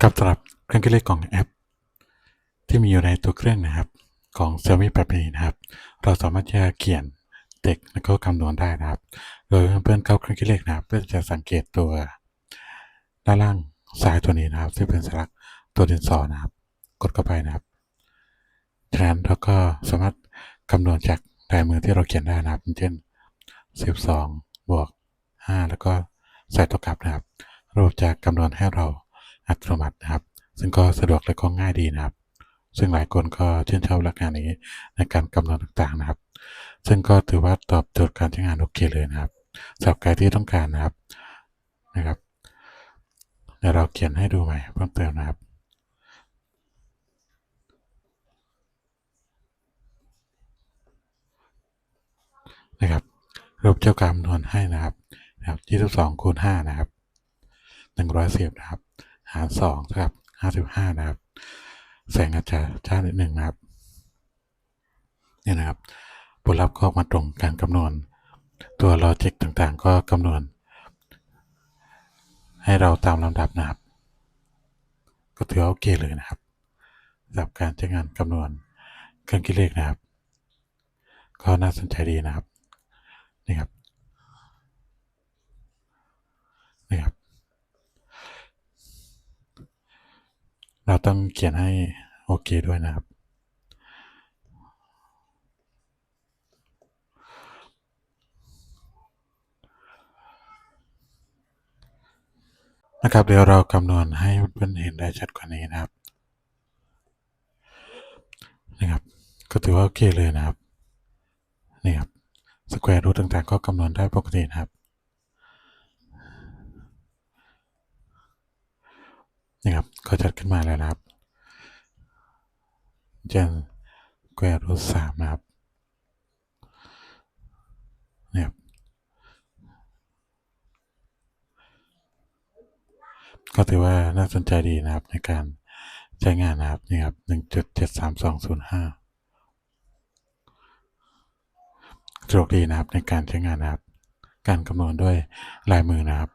ครับสำหรับเครื่องคิดเลขของแอป ที่มีอยู่ในตัวเครื่องนะครับ ของ Xiaomi 8 mini นะครับ เราสามารถจะเขียนเด็กแล้วก็คำนวณได้นะครับ โดยเพื่อนๆเข้าเครื่องคิดเลขนะครับ เพื่อจะสังเกตตัวด้านล่างซ้ายตัวนี้นะครับ ซึ่งเป็นสัญลักษณ์ตัวดินสอนะครับ กดเข้าไปนะครับจากนั้นเราก็สามารถคำนวณจากลายมือที่เราเขียนได้นะครับอย่างเช่น 12 บวก 5 แล้วก็ใส่ตัวกลับนะครับระบบจะคำนวณให้เรา อัตโนมัตินะครับ ซึ่งก็สะดวกและก็ง่ายดีนะครับ ซึ่งหลายคนก็ชื่นชอบหลักการนี้ในการคำนวณต่างๆนะครับ ซึ่งก็ถือว่าตอบโจทย์การใช้งานโอเคเลยนะครับสำหรับใครที่ต้องการนะครับนะครับเดี๋ยวเราเขียนให้ดูใหม่เพิ่มเติมนะครับนะครับรูปเจ้ากรรมนวณให้นะครับนะครับ22คูณ5นะครับ110นะครับ หาร2เท่ากับ55นะครับ แสงอาจจะช้านิดหนึ่งนะครับเนี่ยนะครับผลลัพธ์ก็มาตรงการคำนวณ ตัวลอจิกต่างๆ ก็คำนวณ ให้เราตามลำดับนะครับ ก็ถือว่าโอเคเลยนะครับสำหรับการใช้งานคำนวณเครื่องคิดเลขนะครับ ก็น่าสนใจดีนะครับนี่ครับ นี่ครับ เรา ต้องเขียนให้โอเคด้วยนะครับ นะครับ เดี๋ยวเราคำนวณให้เพื่อนเห็นได้ชัดกว่านี้นะครับนี่ครับ ก็ถือว่าโอเคเลยนะครับ นี่ครับ สแควร์รูทต่างๆ ก็คำนวณได้ปกตินะครับ นี่ครับก็จัดขึ้นมาแล้วนะครับเช่นแควร์รูทสามนะครับนี่ครับก็ถือว่าน่าสนใจดีนะครับในการใช้งานนะครับนี่ครับหนึ่งจุดเจ็ดสามสองศูนย์ห้าสะดวกดีนะครับในการใช้งานนะครับ การคำนวณด้วยลายมือนะครับ